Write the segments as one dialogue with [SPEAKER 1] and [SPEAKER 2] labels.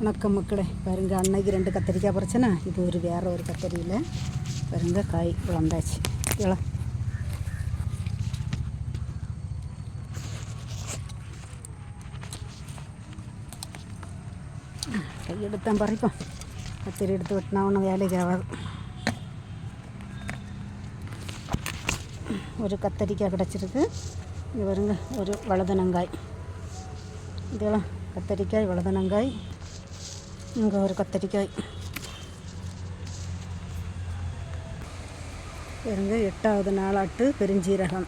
[SPEAKER 1] வணக்கம் மக்களே. பாருங்க அன்னைக்கு ரெண்டு கத்திரிக்காய் பறிச்சேனா இது ஒரு வேற ஒரு கத்திரியில். பாருங்க காய் வளர்ந்தாச்சு இள கையெடுத்தான் பறிப்போம் கத்திரி எடுத்து வெட்டினா ஒன்றும் வேலைக்கு ஆகாது. ஒரு கத்தரிக்காய் கிடச்சிருக்கு. இது பாருங்க ஒரு வளதனங்காய் இதெல்லாம் கத்தரிக்காய் வளதனங்காய் இங்கே ஒரு கத்தரிக்காய். இருந்து எட்டாவது நாளாட்டு பெருஞ்சீரகம்.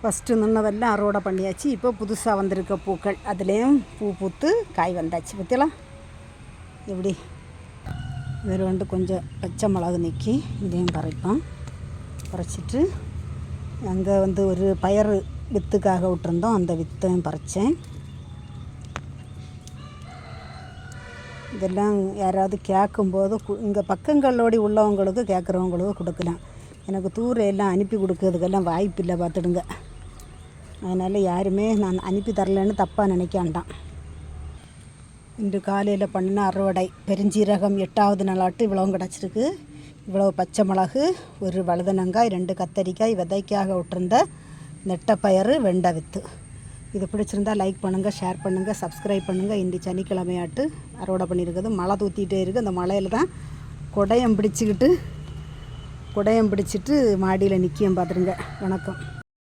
[SPEAKER 1] ஃபஸ்ட்டு நின்னதெல்லாம் அறுவடை பண்ணியாச்சு. இப்போ புதுசாக வந்திருக்க பூக்கள். அதுலேயும் பூ பூத்து காய் வந்தாச்சு. பற்றியெல்லாம் எப்படி? இதில் வந்து கொஞ்சம் பச்சை மிளகு நிற்கி இதையும் பறைப்போம் பறைச்சிட்டு அங்கே வந்து ஒரு பயறு வித்துக்காக விட்டுருந்தோம். அந்த வித்தையும் பறித்தேன் இதெல்லாம் யாராவது கேட்கும்போது இங்கே பக்கங்களோடி உள்ளவங்களுக்கு கேட்குறவங்களுக்கு கொடுக்கலாம். எனக்கு தூர எல்லாம் அனுப்பி கொடுக்கறதுக்கெல்லாம் வாய்ப்பு இல்லை பார்த்துடுங்க. அதனால் யாருமே நான் அனுப்பி தரலன்னு தப்பாக நினைக்காண்டான் இன்று காலையில் பண்ணின அறுவடை பெருஞ்சீரகம் எட்டாவது நாளாட்டு இவ்வளோ கிடச்சிருக்கு. இவ்வளோ பச்சை மிளகு ஒரு வழுதனங்காய் ரெண்டு கத்தரிக்காய் விதைக்காக விட்டுருந்த நெட்டப்பயறு வெண்டை வித்து. இது பிடிச்சிருந்தா லைக் பண்ணுங்கள் ஷேர் பண்ணுங்கள் சப்ஸ்கிரைப் பண்ணுங்கள் இன்றைக்கி சனிக்கிழமையாட்டு அறுவடை பண்ணியிருக்குது. மழை தூத்திகிட்டே இருக்குது அந்த மழையில் தான் குடையம் பிடிச்சிக்கிட்டு குடையம் பிடிச்சிட்டு மாடியில் நிற்கியம் பார்த்துருங்க வணக்கம்.